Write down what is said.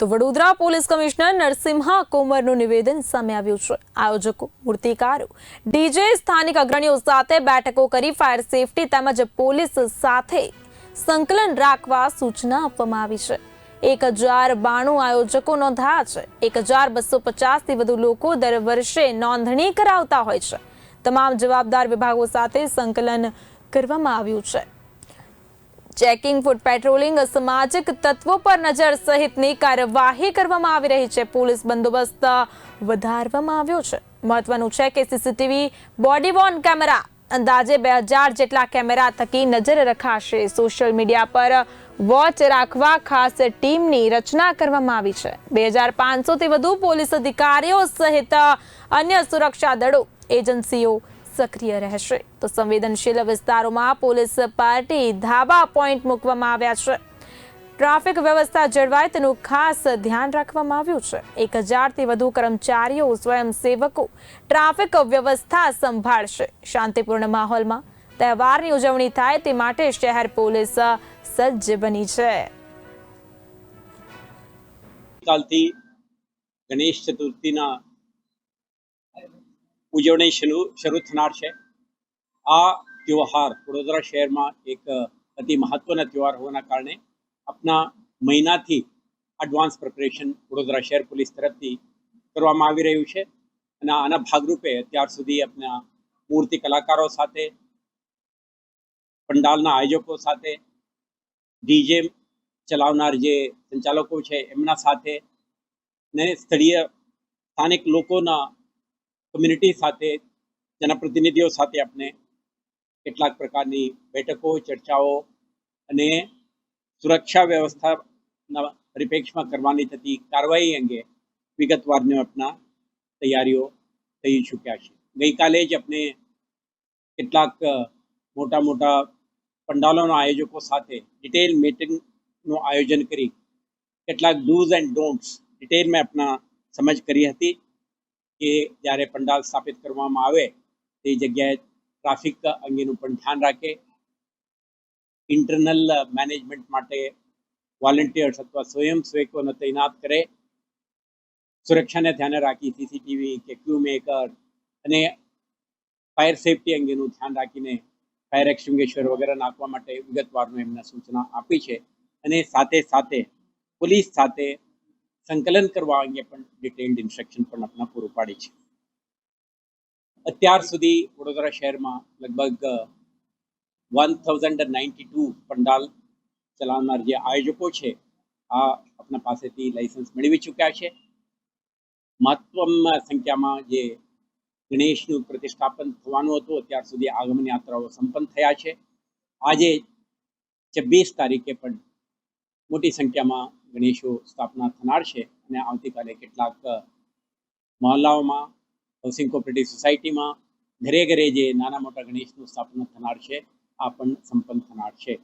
તો Vadodara police commissioner Narasimha કોમરનું નિવેદન સામે આવ્યું છે. આયોજકો, મૂર્તિકારો, ડીજે, સ્થાનિક અગ્રણીઓ સાથે બેઠકો કરી ફાયર સેફટી તેમજ પોલીસ સાથે સંકલન રાખવા સૂચના આપવામાં આવી છે. એક હજાર બાણું આયોજકો નોંધાયા છે. એક હજાર બસો પચાસથી વધુ લોકો દર વર્ષે નોંધણી કરાવતા હોય છે. તમામ જવાબદાર વિભાગો સાથે સંકલન કરવામાં આવ્યું છે. ચેકિંગ ફૂટ પેટ્રોલિંગ અસામાજિક તત્વો પર નજર સહિતની કાર્યવાહી કરવામાં આવી રહી છે. પોલીસ બંદોબસ્ત વધારવામાં આવ્યો છે. મહત્વનું છે કે સીસીટીવી બોડી વોર્ન કેમેરા અંદાજે બે હજાર જેટલા કેમેરા થકી નજર રખાશે. સોશિયલ મીડિયા પર વોચ રાખવા ખાસ ટીમની રચના કરવામાં આવી છે. બે હજાર પાંચસોથી વધુ પોલીસ અધિકારીઓ સહિત અન્ય સુરક્ષા દળો એજન્સીઓ સક્રિય રહેશે. તો સંવેદનશીલ વિસ્તારોમાં પોલીસ પાર્ટી ધાબા પોઈન્ટ મૂકવામાં આવ્યા છે. ટ્રાફિક વ્યવસ્થા જળવાય તેનું ખાસ ધ્યાન રાખવામાં આવ્યું છે. એક હજારથી વધુ કર્મચારીઓ સ્વયંસેવકો ટ્રાફિક વ્યવસ્થા સંભાળશે. શાંતિપૂર્ણ માહોલમાં તહેવારની ઉજવણી થાય તે માટે શહેર પોલીસ સજ્જ બની છે. કાલથી ગણેશ ચતુર્થીના ઉજવણી શરૂ થનાર છે. આ ત્યોહાર વડોદરા શહેરમાં એક અતિ મહત્વના ત્યોહાર હોવાના કારણે આપના મહિનાથી એડવાન્સ પ્રિપરેશન વડોદરા શહેર પોલીસ તરફથી કરવામાં આવી રહ્યું છે અને આના ભાગરૂપે અત્યાર સુધી આપના મૂર્તિ કલાકારો સાથે, પંડાલના આયોજકો સાથે, ડીજે ચલાવનાર જે સંચાલકો છે એમના સાથે ને સ્થળીય સ્થાનિક લોકોના કમ્યુનિટી સાથે, જનપ્રતિનિધિઓ સાથે આપણે કેટલાક પ્રકારની બેઠકો, ચર્ચાઓ અને સુરક્ષા વ્યવસ્થાના પરિપ્રેક્ષમાં કરવાની થતી કાર્યવાહી અંગે વિગતવારની આપણા તૈયારીઓ થઈ ચૂક્યા છે. ગઈકાલે જ આપણે કેટલાક મોટા મોટા પંડાલોના આયોજકો સાથે ડિટેલ મીટિંગનું આયોજન કરી, કેટલાક ડૂઝ એન્ડ ડોન્ટ્સ ડિટેલમાં આપણા સમજ કરી હતી. કે જ્યારે પંડાલ સ્થાપિત કરવામાં આવે, તે જગ્યાએ ટ્રાફિક અંગેનું પણ ધ્યાન રાખે. ઇન્ટરનલ મેનેજમેન્ટ માટે વોલેન્ટિયર્સ અથવા સ્વયંસેવકોને તૈનાત કરે. સુરક્ષાને ધ્યાને રાખી સીસીટીવી કે ક્યુ મેકર અને ફાયર સેફટી અંગેનું ધ્યાન રાખીને ફાયર એક્સટિંગ્વિશર વગેરે નાખવા માટે વિગતવારનું એમને સૂચના આપી છે. અને સાથે સાથે પોલીસ સાથે સંકલન કરવા અંગે પણ ડિટેલ્ડ ઇન્સ્ટ્રક્શન પણ આપણા પૂરું પાડી છે. અત્યાર સુધી વડોદરા શહેરમાં લગભગ one thousand ninety two pandal ચલાવનાર જે આયોજકો છે, આ આપણા પાસેથી લાઇસન્સ મેળવી ચૂક્યા છે. મહત્વમાં સંખ્યામાં જે ગણેશનું પ્રતિષ્ઠાપન થવાનું હતું, અત્યાર સુધી આગમન યાત્રાઓ સંપન્ન થયા છે. આજે છવ્વીસ તારીખે પણ મોટી સંખ્યામાં ગણેશો સ્થાપના થનાર છે અને આવતીકાલે કેટલાક મહોલ્લાઓમાં હાઉસિંગ કોઓપરેટિવ સોસાયટીમાં ઘરે ઘરે જે નાના મોટા ગણેશનું સ્થાપના થનાર છે, આ પણ સંપન્ન થનાર છે.